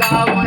जाऊन